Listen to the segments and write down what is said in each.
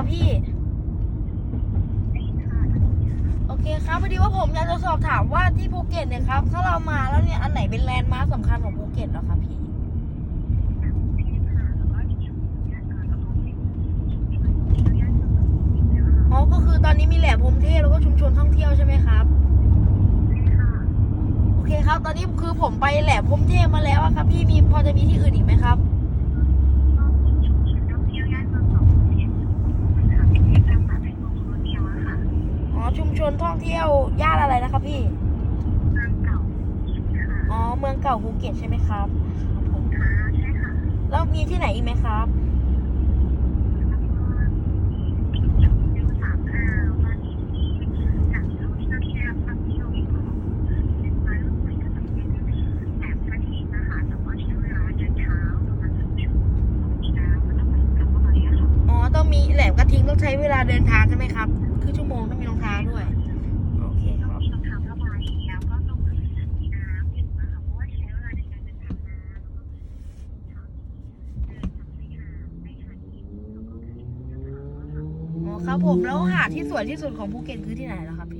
ครับพี่ โอเคครับพอดีว่าผมอยากจะสอบถามว่าที่ภูเก็ตเนี่ยครับถ้าเรามาแล้วเนี่ยอันไหนเป็นแลนด์มาร์คสำคัญของภูเก็ตเหรอครับพี่อ๋อก็คือตอนนี้มีแหล่พรหมเทพแล้วก็ชุมชนท่องเที่ยวใช่ไหมครับโอเคครับ ตอนนี้คือผมไปแหล่พรหมเทพมาแล้วอะครับพี่มีพอจะมีที่อื่นอีกไหมครับ อ๋อ ชุมชน ท่องเที่ยวย่านอะไรนะครับพี่อ๋อ เมืองเก่าภูเก็ตใช่ไหมครับครับผมแล้วมีที่ไหนอีกไหมครับอ๋อ ต้องมีแหลมกระทิงต้องใช้เวลาเดินทางใช่ไหมครับ คือชั่วโมงต้องมีรองเท้าด้วยโอเครับอ๋อครับผมแล้วหาดที่สวยที่สุดของภูเก็ตคือที่ไหนเหรอครับพี่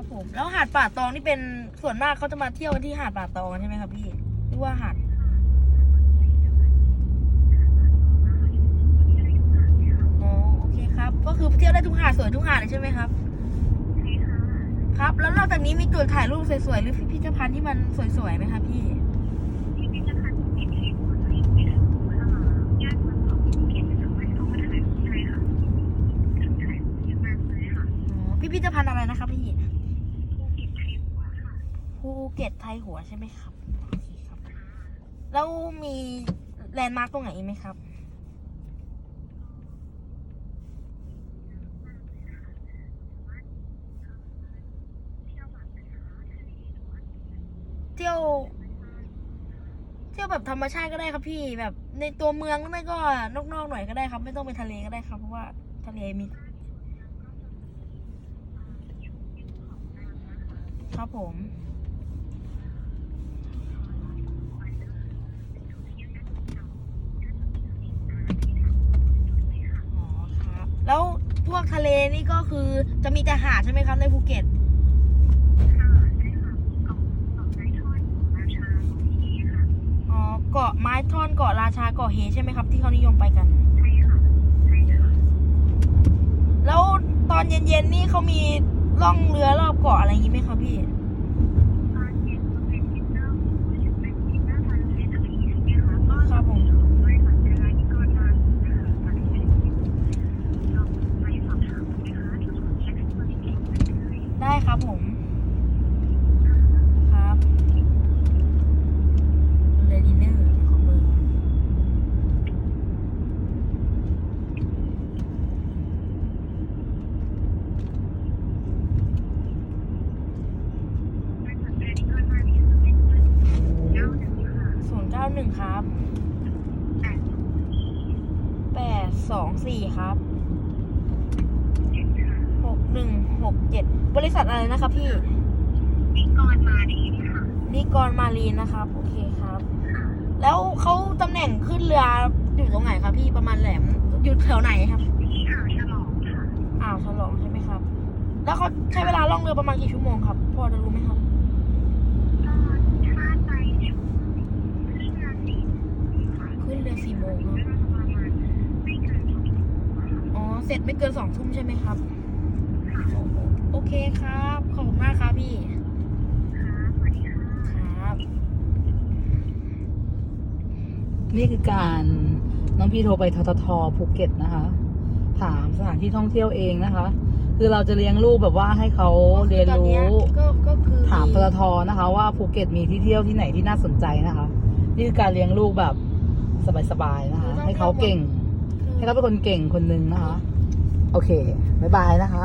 ครับผม แล้วหาดป่าตองนี่เป็นส่วนมากเขาจะมาเที่ยวกันที่หาดป่าตองกันใช่ไหมครับพี่หรือว่าหาดอ๋อโอเคครับ ก็คือเที่ยวได้ทุกหาดสวยทุกหาดเลยใช่ไหมครับ ครับ แล้วนอกจากนี้มีจุดถ่ายรูปสวยๆหรือพิพิธภัณฑ์ที่มันสวยๆไหมครับพี่ อ๋อ พิพิธภัณฑ์อะไรนะครับพี่ ภูเก็ตไทยหัวใช่ไหมครับโอเคครับ แล้วมีแลนด์มาร์กตรงไหนอีกไหมครับ เที่ยว เที่ยวแบบธรรมชาติก็ได้ครับพี่แบบในตัวเมืองไม่ก็นอกๆหน่อยก็ได้ครับ ไม่ต้องไปทะเลก็ได้ครับ เพราะว่าทะเลมีครับผม อ๋อครับ แล้วพวกทะเล นี่ก็คือจะมีแต่หาดใช่ไหมครับในภูเก็ตอ๋อเกาะไม้ท่อนเกาะราชาเกาะเฮใช่ไหมครับ ที่เขานิยมไปกัน แล้วตอนเย็นๆนี่เขามีล่องเรือรอบเกาะอะไรอย่างนี้ไหมครับพี่ ครับผม ได้ครับผม ครับเลดินเนอร์ขอเบอร์ศูนย์เก้าหนึ่งครับแปดสองสี่ครับ หกหนึ่ง หกเจ็ดบริษัทอะไรนะครับพี่นิกรมารีนนะครับ โอเคครับ แล้วเขาตำแหน่งขึ้นเรืออยู่ตรงไหนครับพี่ประมาณแหลมอยู่แถวไหนครับอ่าวฉลองใช่ไหมครับ แล้วเขาใช้เวลาล่องเรือประมาณกี่ชั่วโมงครับพอจะรู้ไหมครับขึ้นเรือสี่โมงเนอะอ๋อเสร็จไม่เกินสองทุ่มใช่ไหมครับโอ เคครับ ขอบคุณมากครับพี่ครับ นี่คือการน้องพี่โทรไปทททภูเก็ตนะคะ ถามสถานที่ท่องเที่ยวเองนะคะ คือเราจะเลี้ยงลูกแบบว่าให้เขาเรียนตอนรู้เนี้ยก็ก็คือถามทททนะคะ ว่าภูเก็ตมีที่เที่ยวที่ไหนที่น่าสนใจนะคะ นี่คือการเลี้ยงลูกแบบสบายๆนะคะ ให้เขาเก่ง ให้เขาเป็นคนเก่งคนหนึ่งนะคะ โอเค บ๊ายบายนะคะ